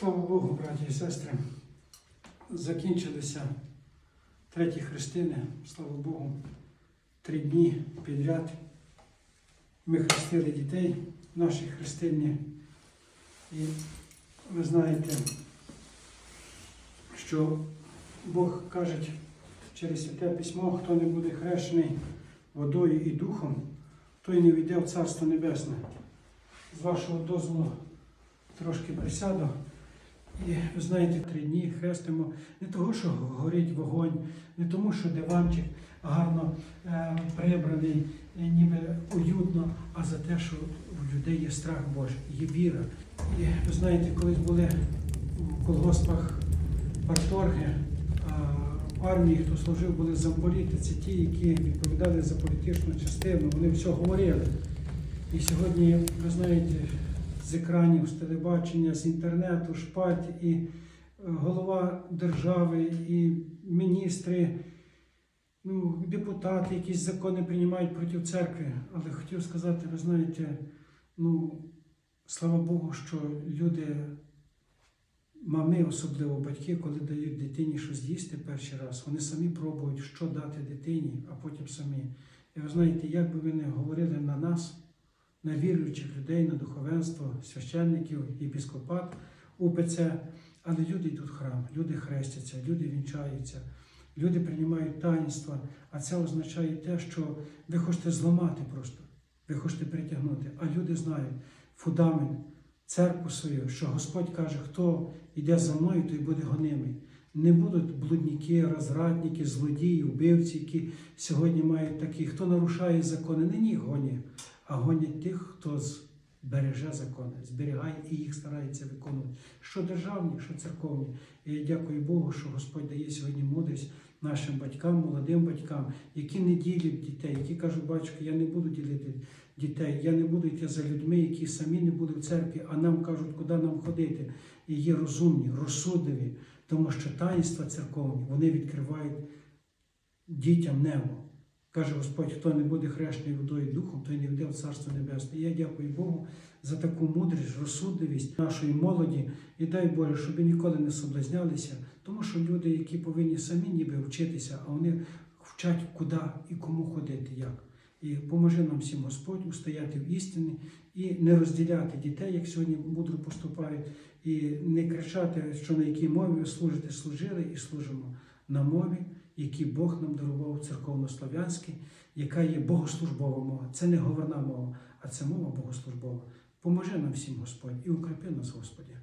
Слава Богу, браті і сестри. Закінчилися треті хрестини, слава Богу, три дні підряд. Ми хрестили дітей в нашій хрестині. І ви знаєте, що Бог каже через святе письмо, хто не буде хрещений водою і духом, той не війде в Царство Небесне. З вашого дозволу трошки присяду. І ви знаєте, три дні хрестимо не того, що горить вогонь, не тому, що диванчик гарно е, прибраний, е, ніби уютно, а за те, що у людей є страх Божий, є віра. І ви знаєте, колись були в колгоспах парторги, в армії, хто служив, були замполіти. Це ті, які відповідали за політичну частину, вони все говорили. І сьогодні, ви знаєте, з екранів, з телебачення, з інтернету, шпать, і е, голова держави, і міністри, ну, депутати якісь закони приймають проти церкви. Але хотів сказати, ви знаєте, ну, слава Богу, що люди, мами, особливо батьки, коли дають дитині щось їсти перший раз, вони самі пробують, що дати дитині, а потім самі. І ви знаєте, як би ви не говорили на віруючих людей, на духовенство, священників, єпіскопат, УПЦ, але люди йдуть в храм, люди хрестяться, люди вінчаються, люди приймають таїнства, а це означає те, що ви хочете зламати просто, ви хочете притягнути. А люди знають фундамент, церкву свою, що Господь каже, хто йде за мною, той буде гонимий. Не будуть блудники, розрадники, злодії, вбивці, які сьогодні мають такі, хто нарушає закони, не ні гонять, а гонять тих, хто збереже закони, зберігає і їх старається виконувати. Що державні, що церковні. І я дякую Богу, що Господь дає сьогодні мудрість нашим батькам, молодим батькам, які не ділять дітей, які кажуть, батько, я не буду ділити дітей, я не буду йти за людьми, які самі не були в церкві, а нам кажуть, куди нам ходити. І є розумні, розсудливі, тому що таїнства церковні вони відкривають дітям небо. Каже Господь, хто не буде хрещений водою духом, той не війде в Царство Небесне. Я дякую Богу за таку мудрість, розсудливість нашої молоді. І дай Боже, щоб ніколи не соблазнялися, тому що люди, які повинні самі ніби вчитися, а вони вчать, куди і кому ходити, як. І поможи нам всім Господь устояти в істині і не розділяти дітей, як сьогодні мудро поступають, і не кричати, що на якій мові ви служите, служили і служимо на мові, які Бог нам дарував церковнослов'янській, яка є богослужбова мова. Це не говорна мова, а це мова богослужбова. Поможи нам всім Господь і укрепи нас, Господі.